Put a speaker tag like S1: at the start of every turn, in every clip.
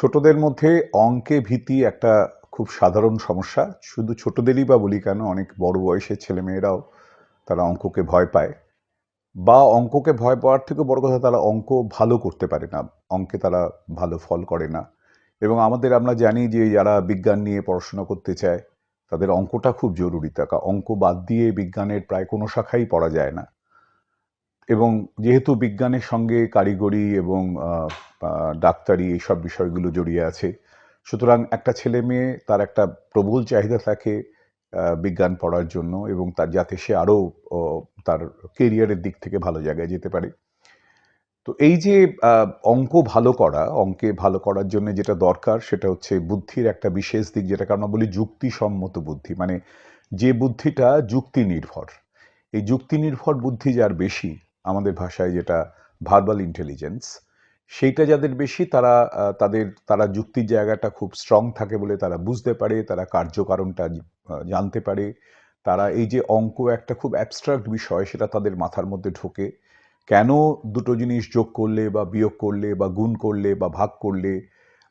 S1: ছোটদের মধ্যে অঙ্কে ভীতি একটা খুব সাধারণ সমস্যা। শুধু ছোটদেরই বা বলি কেন, অনেক বড় বয়সের ছেলেমেয়েরাও তারা অঙ্ককে ভয় পায় বা অঙ্ককে ভয় পাওয়ার থেকে বড় কথা, তারা অঙ্ক ভালো করতে পারে না, অঙ্কে তারা ভালো ফল করে না। এবং আমাদের, আমরা জানি যে যারা বিজ্ঞান নিয়ে পড়াশোনা করতে চায়, তাদের অঙ্কটা খুব জরুরি। টাকা অঙ্ক বাদ দিয়ে বিজ্ঞানের প্রায় কোনো শাখাই পড়া যায় না। এবং যেহেতু বিজ্ঞানের সঙ্গে কারিগরি এবং ডাক্তারি এইসব বিষয়গুলো জড়িয়ে আছে, সুতরাং একটা ছেলে মেয়ে, তার একটা প্রবল চাহিদা থাকে বিজ্ঞান পড়ার জন্য এবং তার যাতে সে আরও তার কেরিয়ারের দিক থেকে ভালো জায়গায় যেতে পারে। তো এই যে অঙ্ক ভালো করা, অঙ্কে ভালো করার জন্য যেটা দরকার সেটা হচ্ছে বুদ্ধির একটা বিশেষ দিক যেটাকে আমরা বলি যুক্তিসম্মত বুদ্ধি। মানে যে বুদ্ধিটা যুক্তি নির্ভর, এই যুক্তি নির্ভর বুদ্ধি যার বেশি আমাদের ভাষায় যেটা ভার্বাল ইন্টেলিজেন্স সেইটা যাদের বেশি তারা তাদের, তারা যুক্তির জায়গাটা খুব স্ট্রং থাকে বলে তারা বুঝতে পারে, তারা কার্যকারণটা জানতে পারে। তারা এই যে অঙ্ক একটা খুব অ্যাবস্ট্রাক্ট বিষয়, সেটা তাদের মাথার মধ্যে ঢোকে। কেন দুটো জিনিস যোগ করলে বা বিয়োগ করলে বা গুণ করলে বা ভাগ করলে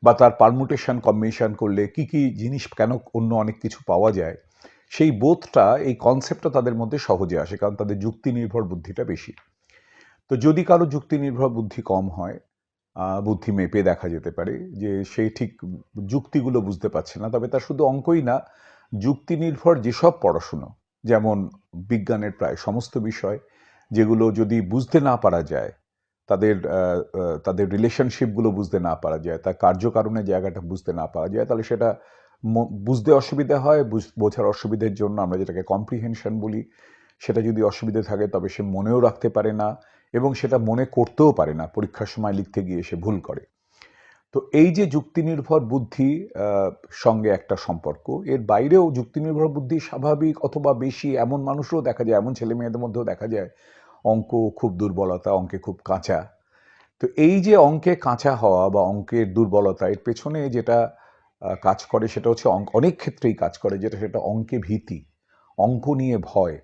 S1: বা তার পারমুটেশন কম্বিনেশন করলে কি কি জিনিস কেন অন্য অনেক কিছু পাওয়া যায়, সেই বোধটা এই কনসেপ্টটা তাদের মধ্যে সহজে আসে, কারণ তাদের যুক্তি নির্ভর বুদ্ধিটা বেশি। তো যদি কারও যুক্তি নির্ভর বুদ্ধি কম হয় বুদ্ধি মেপে দেখা যেতে পারে যে সেই ঠিক যুক্তিগুলো বুঝতে পারছে না, তবে তার শুধু অঙ্কই না যুক্তি নির্ভর যেসব পড়াশুনো, যেমন বিজ্ঞানের প্রায় সমস্ত বিষয়, যেগুলো যদি বুঝতে না পারা যায়, তাদের তাদের রিলেশনশিপগুলো বুঝতে না পারা যায়, তার কার্যকারণের জায়গাটা বুঝতে না পারা যায়, তাহলে সেটা বুঝতে অসুবিধা হয়, বুঝ- বোঝার অসুবিধার জন্য আমরা যেটাকে কম্প্রিহেনশন বলি, সেটা যদি অসুবিধে থাকে তবে সে মনেও রাখতে পারে না এবং সেটা মনে করতেও পারে না, পরীক্ষার সময় লিখতে গিয়ে সে ভুল করে। তো এই যে যুক্তিনির্ভর বুদ্ধি সঙ্গে একটা সম্পর্ক, এর বাইরেও যুক্তিনির্ভর বুদ্ধি স্বাভাবিক অথবা বেশি এমন মানুষও দেখা যায়, এমন ছেলে মেয়েদের মধ্যেও দেখা যায়, অঙ্ক খুব দুর্বলতা, অঙ্কে খুব কাঁচা। তো এই যে অঙ্কে কাঁচা হওয়া বা অঙ্কের দুর্বলতা, এর পেছনে যেটা কাজ করে সেটা হচ্ছে অঙ্ক, অনেক ক্ষেত্রেই কাজ করে যেটা, সেটা অঙ্কে ভীতি, অঙ্ক নিয়ে ভয়।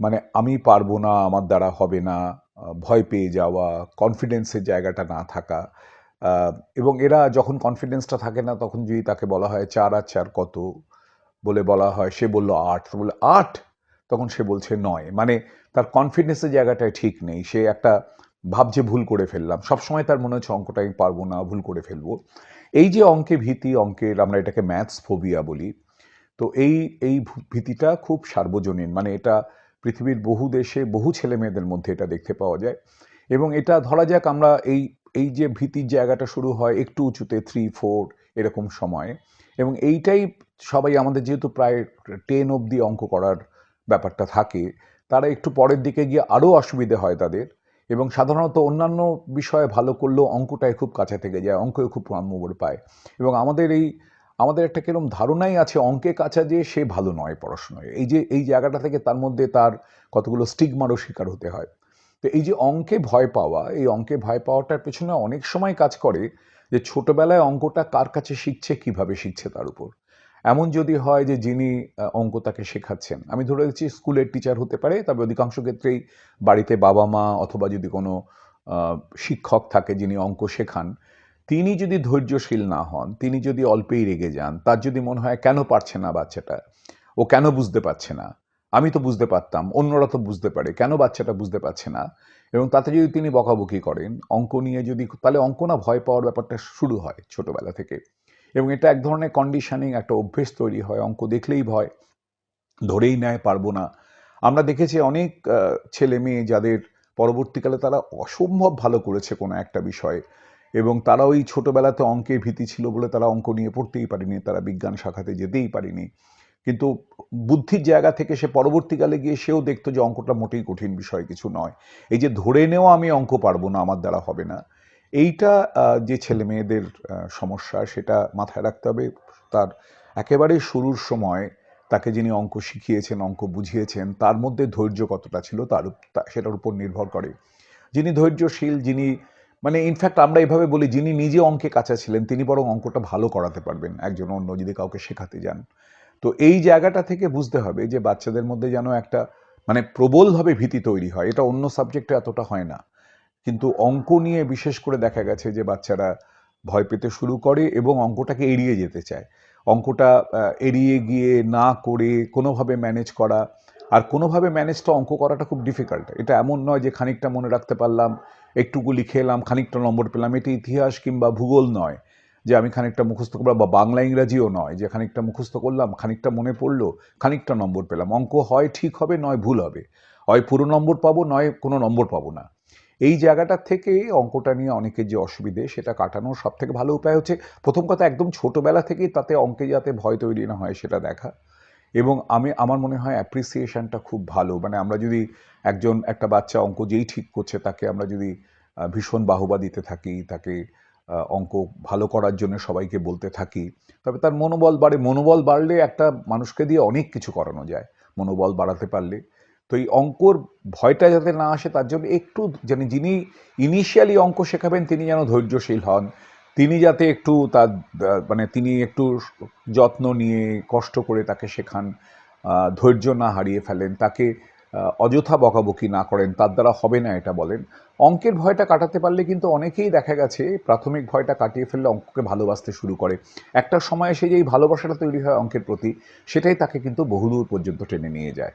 S1: মানে আমি পারব না, আমার দ্বারা হবে না ভয় পেয়ে যাওয়া কনফিডেন্সের জায়গাটা না থাকা এবং এরা যখন কনফিডেন্সটা থাকে না, তখন যদি তাকে বলা হয়, চার আর চার কত? বলে বলা হয়, সে বলল, আট। বলে আট? তখন সে বলছে, নয়। মানে তার কনফিডেন্সের জায়গাটায় ঠিক নেই। সে একটা ভাবছে, ভুল করে ফেললাম। সবসময় তার মনে হচ্ছে, অঙ্কটা আমি পারব না, ভুল করে ফেলব। এই যে অঙ্কে ভীতি, অঙ্কের আমরা এটাকে ম্যাথস ফোবিয়া বলি, তো এই এই ভীতিটা খুব সার্বজনীন। মানে এটা পৃথিবীর বহু দেশে বহু ছেলে মেয়েদের মধ্যে এটা দেখতে পাওয়া যায়। এবং এটা ধরা যাক আমরা এই এই যে ভীতির জায়গাটা শুরু হয় একটু উঁচুতে থ্রি ফোর এরকম সময়ে। এবং এইটাই সবাই আমাদের যেহেতু প্রায় টেন অবধি অঙ্ক করার ব্যাপারটা থাকে, তারা একটু পরের দিকে গিয়ে আরও অসুবিধে হয় তাদের। এবং সাধারণত অন্যান্য বিষয়ে ভালো করলেও অঙ্কটায় খুব কাছে থেকে যায় অঙ্কে খুব নম্বর পায়। এবং আমাদের এই আমাদের একটা কিরম ধারণাই আছে অঙ্কে কাছা যে সে ভালো নয় পড়াশোনায়। এই যে, এই জায়গাটা থেকে তার মধ্যে তার কতগুলো স্টিগমারও শিকার হতে হয়। তো এই যে অঙ্কে ভয় পাওয়া, এই অঙ্কে ভয় পাওয়াটার পেছনে অনেক সময় কাজ করে যে ছোটবেলায় অঙ্কটা কার কাছে শিখছে, কীভাবে শিখছে তার উপর। এমন যদি হয় যে যিনি অঙ্ক তাকে শেখাচ্ছেন। আমি ধরে দিচ্ছি স্কুলের টিচার হতে পারে, তবে অধিকাংশ ক্ষেত্রেই বাড়িতে বাবা মা অথবা যদি কোনো শিক্ষক থাকে যিনি অঙ্ক শেখান তিনি যদি ধৈর্যশীল না হন, তিনি যদি অল্পেই রেগে যান, তার যদি মনে হয়, কেন পারছে না বাচ্চাটা? ও কেন বুঝতে পারছে না? আমি তো বুঝতে পারতাম, অন্যরা তো বুঝতে পারে, কেন বাচ্চাটা বুঝতে পারছে না? এবং তাতে যদি তিনি বকাবকি করেন, অঙ্ক নিয়ে যদি, তাহলে অঙ্ক না ভয় পাওয়ার ব্যাপারটা শুরু হয় ছোটবেলা থেকে। এবং এটা এক ধরনের কন্ডিশনিং একটা অভ্যেস তৈরি হয়, অঙ্ক দেখলেই ভয়, ধরেই নেয়, পারব না। আমরা দেখেছি অনেক ছেলে মেয়ে যাদের পরবর্তীকালে তারা অসম্ভব ভালো করেছে কোনো একটা বিষয়ে। এবং তারা ওই ছোটবেলাতে অঙ্কের ভীতি ছিল বলে তারা অঙ্ক নিয়ে পড়তেই পারেনি, তারা বিজ্ঞান শাখাতে যেতেই পারেনি। কিন্তু বুদ্ধির জায়গা থেকে সে পরবর্তীকালে গিয়ে সেও দেখতো যে অঙ্কটা মোটেই কঠিন বিষয় কিছু নয়। এই যে ধরে নেওয়া আমি অঙ্ক পারব না, আমার দ্বারা হবে না, এইটা যে ছেলে মেয়েদের সমস্যা সেটা মাথায় রাখতে হবে। তার একেবারে শুরুর সময় তাকে যিনি অঙ্ক শিখিয়েছেন, অঙ্ক বুঝিয়েছেন, তার মধ্যে ধৈর্য কতটা ছিল তার সেটার উপর নির্ভর করে। যিনি ধৈর্যশীল, যিনি মানে ইনফ্যাক্ট আমরা এভাবে বলি, যিনি নিজে অঙ্কে কাঁচা ছিলেন, তিনি বরং অঙ্কটা ভালো করাতে পারবেন। একজন অন্য যদি কাউকে শেখাতে যান। তো এই জায়গাটা থেকে বুঝতে হবে যে, বাচ্চাদের মধ্যে যেন একটা মানে প্রবলভাবে ভীতি তৈরি হয়। এটা অন্য সাবজেক্টে এতটা হয় না। কিন্তু অঙ্ক নিয়ে বিশেষ করে দেখা গেছে যে, বাচ্চারা ভয় পেতে শুরু করে এবং অঙ্কটাকে এড়িয়ে যেতে চায়। অঙ্কটা এড়িয়ে গিয়ে না করে কোনোভাবে ম্যানেজ করা। আর কোনোভাবে ম্যানেজটা অঙ্ক করাটা খুব ডিফিকাল্ট এটা এমন নয় যে, খানিকটা মনে রাখতে পারলাম একটুকু লিখে এলাম, খানিকটা নম্বর পেলাম। এটি ইতিহাস কিংবা ভূগোল নয়, যে আমি খানিকটা মুখস্থ করলাম, বা বাংলা ইংরাজিও নয়, যে খানিকটা মুখস্থ করলাম, খানিকটা মনে পড়ল, খানিকটা নম্বর পেলাম। অঙ্ক হয় ঠিক হবে, নয় ভুল হবে। হয় পুরো নম্বর পাবো, নয় কোনো নম্বর পাবো না। এই জায়গাটা থেকে অঙ্কটা নিয়ে অনেকের যে অসুবিধে, সেটা কাটানোর সব থেকে ভালো উপায় হচ্ছে, প্রথম কথা একদম ছোটোবেলা থেকেই তাতে অঙ্কে যাতে ভয় তৈরি না হয়, সেটা দেখা। এবং আমি, আমার মনে হয় অ্যাপ্রিসিয়েশনটা খুব ভালো। মানে আমরা যদি একজন, একটা বাচ্চা অঙ্ক যেই ঠিক করছে, তাকে আমরা যদি ভীষণ বাহবা দিতে থাকি, তাকে অঙ্ক ভালো করার জন্য সবাইকে বলতে থাকি, তবে তার মনোবল বাড়ে। মনোবল বাড়লে একটা মানুষকে দিয়ে অনেক কিছু করানো যায়, মনোবল বাড়াতে পারলে। তো এই অঙ্কর ভয়টা যাতে না আসে, তার জন্য একটু, যেন যিনি ইনিশিয়ালি অঙ্ক শেখাবেন, তিনি যেন ধৈর্যশীল হন। তিনি যাতে একটু তার মানে তিনি একটু যত্ন নিয়ে, কষ্ট করে তাকে শেখান ধৈর্য না হারিয়ে ফেলেন, তাকে অযথা বকাবকি না করেন, তার দ্বারা হবে না এটা বলেন। অঙ্কের ভয়টা কাটাতে পারলে কিন্তু অনেকেই দেখা গেছে, প্রাথমিক ভয়টা কাটিয়ে ফেললে অঙ্ককে ভালোবাসতে শুরু করে। একটা সময় এসে যেই ভালোবাসাটা তৈরি হয় অঙ্কের প্রতি, সেটাই তাকে কিন্তু বহুদূর পর্যন্ত টেনে নিয়ে যায়।